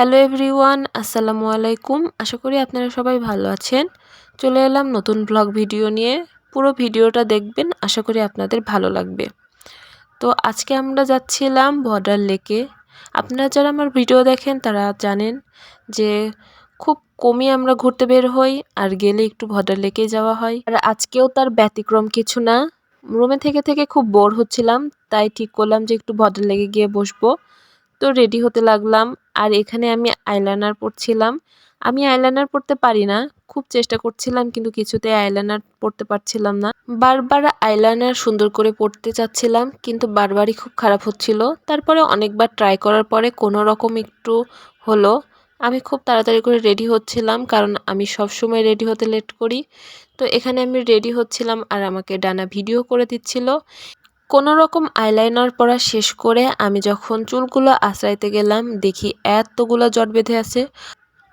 Hello everyone, আসসালামু আলাইকুম। আশা করি আপনারা সবাই ভালো আছেন। চলে এলাম নতুন ব্লগ ভিডিও নিয়ে। পুরো ভিডিওটা দেখবেন, আশা করি আপনাদের ভালো লাগবে। তো আজকে আমরা যাচ্ছিলাম বর্ডার লেকে। আপনারা যারা আমার ভিডিও দেখেন, তারা জানেন যে খুব কমই আমরা ঘুরতে বের হই আর গেলে একটু বর্ডার লেকে যাওয়া হয়। আর আজকেও তার ব্যতিক্রম কিছু না। রুমে থেকে থেকে খুব বোর হচ্ছিলাম, তাই ঠিক করলাম যে একটু বর্ডার লেকে গিয়ে বসবো। তো রেডি হতে লাগলাম। আর এখানে আমি আইলাইনার পরছিলাম। আমি আইলাইনার পরতে পারি না, খুব চেষ্টা করছিলাম কিন্তু কিছুতে আইলাইনার পরতে পারছিলাম না। বারবার আইলাইনার সুন্দর করে পরতে চাচ্ছিলাম কিন্তু বারবারই খুব খারাপ হচ্ছিল। তারপরে অনেকবার ট্রাই করার পরে কোনো রকম একটু হলো। আমি খুব তাড়াতাড়ি করে রেডি হচ্ছিলাম কারণ আমি সব সময় রেডি হতে লেট করি। তো এখানে আমি রেডি হচ্ছিলাম আর আমাকে ডানা ভিডিও করে দিচ্ছিল। কোনো রকম আইলাইনার পরা শেষ করে আমি যখন চুলগুলো আশ্রাইতে গেলাম, দেখি এতগুলো জট বেঁধে আছে।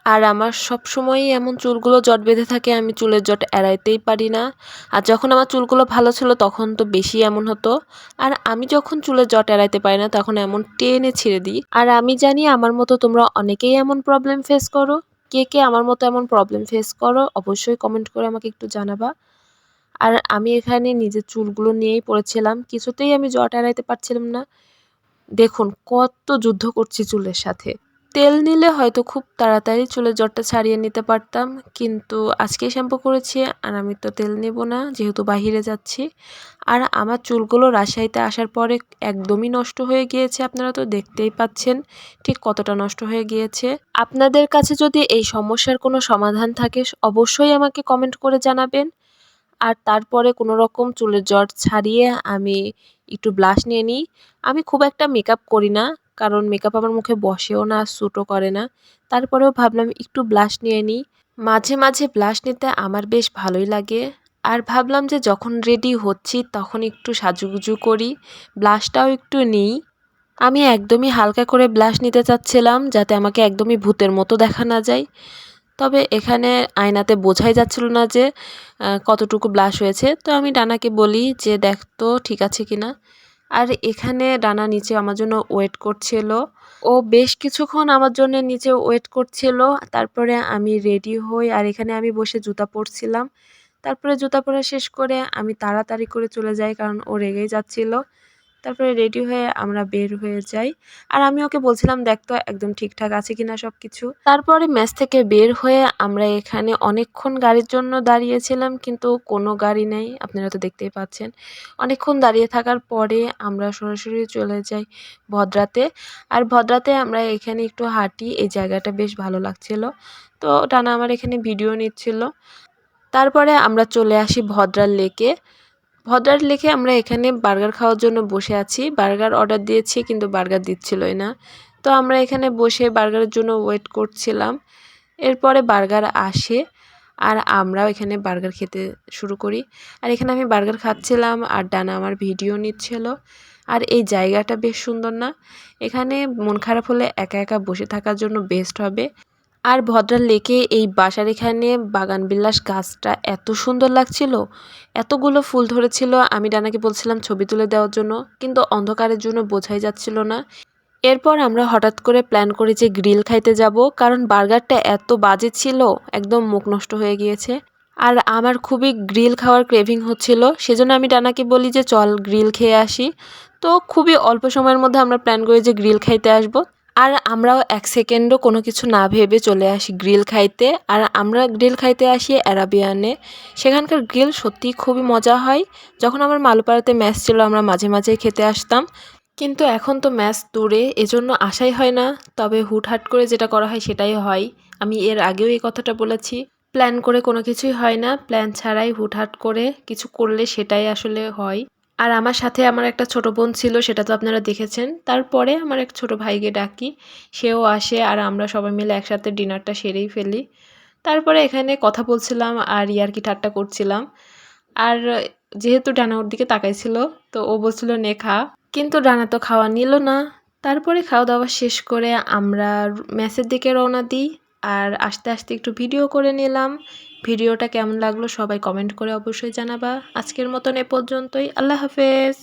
আর আমার সব সময়ই এমন চুলগুলো জট বেঁধে থাকে, আমি চুলের জট এড়াইতেই পারি না। আর যখন আমার চুলগুলো ভালো ছিল, তখন তো বেশি এমন হতো। আর আমি যখন চুলের জট এড়াইতে পারি না, তখন এমন টেনে ছিঁড়ে দিই। আর আমি জানি আমার মতো তোমরা অনেকেই এমন প্রবলেম ফেস করো। কে কে আমার মতো এমন প্রবলেম ফেস করো, অবশ্যই কমেন্ট করে আমাকে একটু জানাবা। আর আমি এখানে নিজের চুলগুলো নিয়েই পড়েছিলাম। কিছুতেই আমি জট এড়াইতে পারছিলাম না। দেখুন, কত যুদ্ধ করছি চুলের সাথে। তেল নিলে হয়তো খুব তাড়াতাড়ি চুলের জটটা ছাড়িয়ে নিতে পারতাম, কিন্তু আজকে শ্যাম্পু করেছি আর আমি তো তেল নেব না, যেহেতু বাহিরে যাচ্ছি। আর আমার চুলগুলো রাজশাহীতে আসার পরে একদমই নষ্ট হয়ে গিয়েছে, আপনারা তো দেখতেই পাচ্ছেন ঠিক কতটা নষ্ট হয়ে গিয়েছে। আপনাদের কাছে যদি এই সমস্যার কোনো সমাধান থাকে, অবশ্যই আমাকে কমেন্ট করে জানাবেন। আর তারপরে কোনো রকম চুলের জট ছাড়িয়ে আমি একটু ব্লাশ নিয়ে নিই। আমি খুব একটা মেকআপ করি না, কারণ মেকআপ আমার মুখে বসেও না স্যুটও করে না। তারপরেও ভাবলাম একটু ব্লাশ নিয়ে নিই। মাঝে মাঝে ব্লাশ নিতে আমার বেশ ভালোই লাগে। আর ভাবলাম যে যখন রেডি হচ্ছি তখন একটু সাজুগুজু করি, ব্লাশটাও একটু নিই। আমি একদমই হালকা করে ব্লাশ নিতে চাচ্ছিলাম, যাতে আমাকে একদমই ভূতের মতো দেখা না যায়। তবে এখানে আয়নাতে বোঝাই যাচ্ছিল না যে কতটুকু ব্লাশ হয়েছে। তো আমি ডানাকে বলি যে, দেখ তো, ঠিক আছে কি না? আর এখানে ডানা নিচে আমার জন্য ওয়েট করছিল। ও বেশ কিছুক্ষণ আমার জন্য নিচে ওয়েট করছিল। তারপরে আমি রেডি হই আর এখানে আমি বসে জুতা পরছিলাম। তারপরে জুতা পরা শেষ করে আমি তাড়াতাড়ি করে চলে যাই কারণ ও রেগেই যাচ্ছিল। তারপরে রেডি হয়ে আমরা বের হয়ে যাই। আর আমি ওকে বলছিলাম, দেখ তো, একদম ঠিকঠাক আছে কিনা সব কিছু তারপরে ম্যাচ থেকে বের হয়ে আমরা এখানে অনেকক্ষণ গাড়ির জন্য দাঁড়িয়েছিলাম, কিন্তু কোনো গাড়ি নেই, আপনারা তো দেখতেই পাচ্ছেন। অনেকক্ষণ দাঁড়িয়ে থাকার পরে আমরা সরাসরি চলে যাই ভদ্রাতে। আর ভদ্রাতে আমরা এখানে একটু হাঁটি, এই জায়গাটা বেশ ভালো লাগছিল। তো টানা আমার এখানে ভিডিও নিচ্ছিল। তারপরে আমরা চলে আসি ভদ্রার লেকে। ভদ্রার লেখে আমরা এখানে বার্গার খাওয়ার জন্য বসে আছি। বার্গার অর্ডার দিয়েছি, কিন্তু বার্গার দিচ্ছিলই না। তো আমরা এখানে বসে বার্গারের জন্য ওয়েট করছিলাম। এরপরে বার্গার আসে আর আমরাও এখানে বার্গার খেতে শুরু করি। আর এখানে আমি বার্গার খাচ্ছিলাম আর ডানা আমার ভিডিও নিচ্ছিল। আর এই জায়গাটা বেশ সুন্দর না? এখানে মন খারাপ হলে একা একা বসে থাকার জন্য বেস্ট হবে। আর ভদ্রার লেকে এই বাসার এখানে বাগান বিলাস গাছটা এত সুন্দর লাগছিল। এতগুলো ফুল ধরেছিল, আমি ডানাকে বলছিলাম ছবি তুলে দেওয়ার জন্য, কিন্তু অন্ধকারের জন্য বোঝাই যাচ্ছিল না। এরপর আমরা হঠাৎ করে প্ল্যান করি যে গ্রিল খাইতে যাব, কারণ বার্গারটা এত বাজে ছিল, একদম মুখ নষ্ট হয়ে গিয়েছে। আর আমার খুবই গ্রিল খাওয়ার ক্রেভিং হচ্ছিল, সেজন্য আমি ডানাকে বলি যে চল গ্রিল খেয়ে আসি। তো খুবই অল্প সময়ের মধ্যে আমরা প্ল্যান করি যে গ্রিল খাইতে আসব। আর আমরাও এক সেকেন্ডও কোনো কিছু না ভেবে চলে আসি গ্রিল খাইতে। আর আমরা গ্রিল খাইতে আসি অ্যারাবিয়ানে। সেখানকার গ্রিল সত্যিই খুবই মজা হয়। যখন আমার মালুপাড়াতে ম্যাচ ছিল, আমরা মাঝে মাঝে খেতে আসতাম। কিন্তু এখন তো ম্যাচ দূরে, এজন্য আশাই হয় না। তবে হুটহাট করে যেটা করা হয় সেটাই হয়। আমি এর আগেও এই কথাটা বলেছি। প্ল্যান করে কোনো কিছুই হয় না। প্ল্যান ছাড়াই হুটহাট করে কিছু করলে সেটাই আসলে হয়। আর আমার সাথে আমার একটা ছোট বোন ছিল, সেটা তো আপনারা দেখেছেন। তারপরে আমার এক ছোট ভাইকে ডাকি, সেও আসে আর আমরা সবাই মিলে একসাথে ডিনারটা সেরেই ফেলি। তারপরে এখানে কথা বলছিলাম আর ইয়ার কি ঠাট্টা করছিলাম। আর যেহেতু ডানা ওর দিকে তাকাইছিল, তো ও বলছিল, নে খা। কিন্তু ডানা তো খাওয়া নিল না। তারপরে খাওয়া দাওয়া শেষ করে আমরা ম্যাচের দিকে রওনা দিই। আর আস্তে আস্তে একটু ভিডিও করে নিলাম। ভিডিওটা কেমন লাগল সবাই কমেন্ট করে অবশ্যই জানাবা। আজকের মতন এ পর্যন্তই। আল্লাহ হাফেজ।